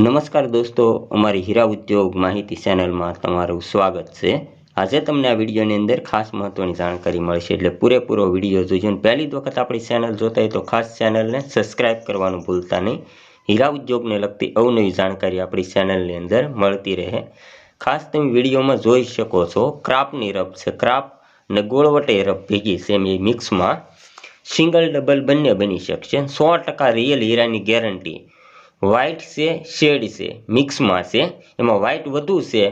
નમસ્કાર દોસ્તો, અમારી હીરા ઉદ્યોગ માહિતી ચેનલમાં તમારું સ્વાગત છે. આજે તમને આ વિડીયોની અંદર ખાસ મહત્ત્વની જાણકારી મળશે એટલે પૂરેપૂરો વીડિયો જોજો અને પહેલી વખત આપણી ચેનલ જોતા હોય તો ખાસ ચેનલને સબસ્ક્રાઇબ કરવાનું ભૂલતા નહીં. હીરા ઉદ્યોગને લગતી અવનવી જાણકારી આપણી ચેનલની અંદર મળતી રહે. ખાસ તમે વિડીયોમાં જોઈ શકો છો, ક્રાપની રબ છે, ક્રાપ અને ગોળવટે રબ ભેગી છે એમ એ મિક્સમાં સિંગલ ડબલ બંને બની શકશે. સો ટકા રિયલ હીરાની ગેરંટી વ્હાઇટ છે શેડ છે મિક્સમાં છે. એમાં વ્હાઇટ વધુ છે.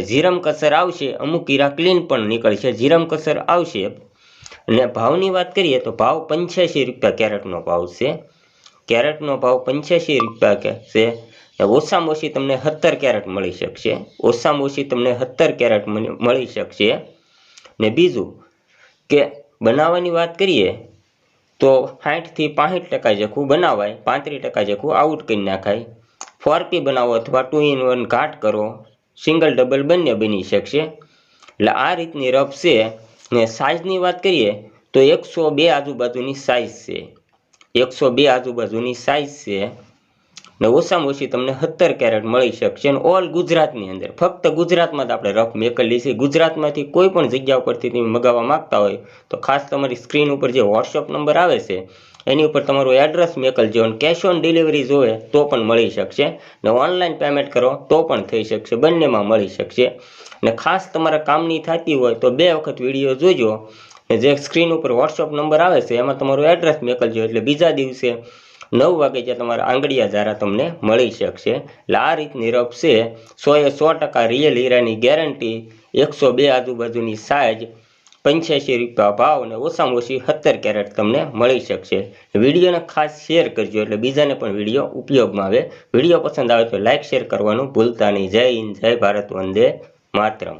જીરમ કસર આવશે, અમુક હીરા ક્લીન પણ નીકળશે. જીરમ કસર આવશે. અને ભાવની વાત કરીએ તો ભાવ પંચ્યાસી રૂપિયા કેરેટનો ભાવ છે. કેરેટનો ભાવ પંચ્યાસી રૂપિયા છે. ઓછામાં ઓછી તમને સત્તર કેરેટ મળી શકશે. ઓછામાં ઓછી તમને સત્તર કેરેટ મળી શકશે. ને બીજું કે બનાવવાની વાત કરીએ તો સાઠથી પાંસઠ ટકા જેખું બનાવાય, પાંત્રીસ ટકા જેખું આઉટ કરી નાખાય. ફોરપી બનાવો અથવા ટુ ઇન વન ઘાટ કરો સિંગલ ડબલ બંને બની શકશે. એટલે આ રીતની રફ છે. ને સાઇઝની વાત કરીએ, તો એકસો બે આજુબાજુની સાઇઝ છે. એકસો બે આજુબાજુની સાઇઝ છે. ને ઓછામાં ઓછી તમને સત્તર કેરેટ મળી શકશે અને ઓલ ગુજરાતની અંદર. ફક્ત ગુજરાતમાં જ આપણે રફ મેકલી છે. ગુજરાતમાંથી કોઈ પણ જગ્યા ઉપરથી તમે મગાવવા માગતા હોય તો ખાસ તમારી સ્ક્રીન ઉપર જે વોટ્સઅપ નંબર આવે છે, એની ઉપર તમારું એડ્રેસ મેકલજો અને કેશ ઓન ડિલિવરી જોવે તો પણ મળી શકશે. ને ઓનલાઈન પેમેન્ટ કરો તો પણ થઈ શકશે. બંનેમાં મળી શકશે. ને ખાસ તમારા કામની થતી હોય તો બે વખત વીડિયો જોજો. જે સ્ક્રીન ઉપર વોટ્સઅપ નંબર આવે છે, એમાં તમારું એડ્રેસ મેકલજો એટલે બીજા દિવસે નવ વાગે જે તમારા આંગળીયા ધારા તમને મળી શકશે. એટલે આ રીતની રફ છે. એ સો ટકા રિયલ હીરાની ગેરંટી એકસો બે આજુબાજુની સાઇઝ પંચ્યાસી રૂપિયા ભાવ અને ઓછામાં ઓછી સત્તર કેરેટ તમને મળી શકશે. વિડીયોને ખાસ શેર કરજો એટલે બીજાને પણ વીડિયો ઉપયોગમાં આવે. વીડિયો પસંદ આવે તો લાઇક શેર કરવાનું ભૂલતા નહીં. જય હિન્દ, જય ભારત, વંદે માતરમ.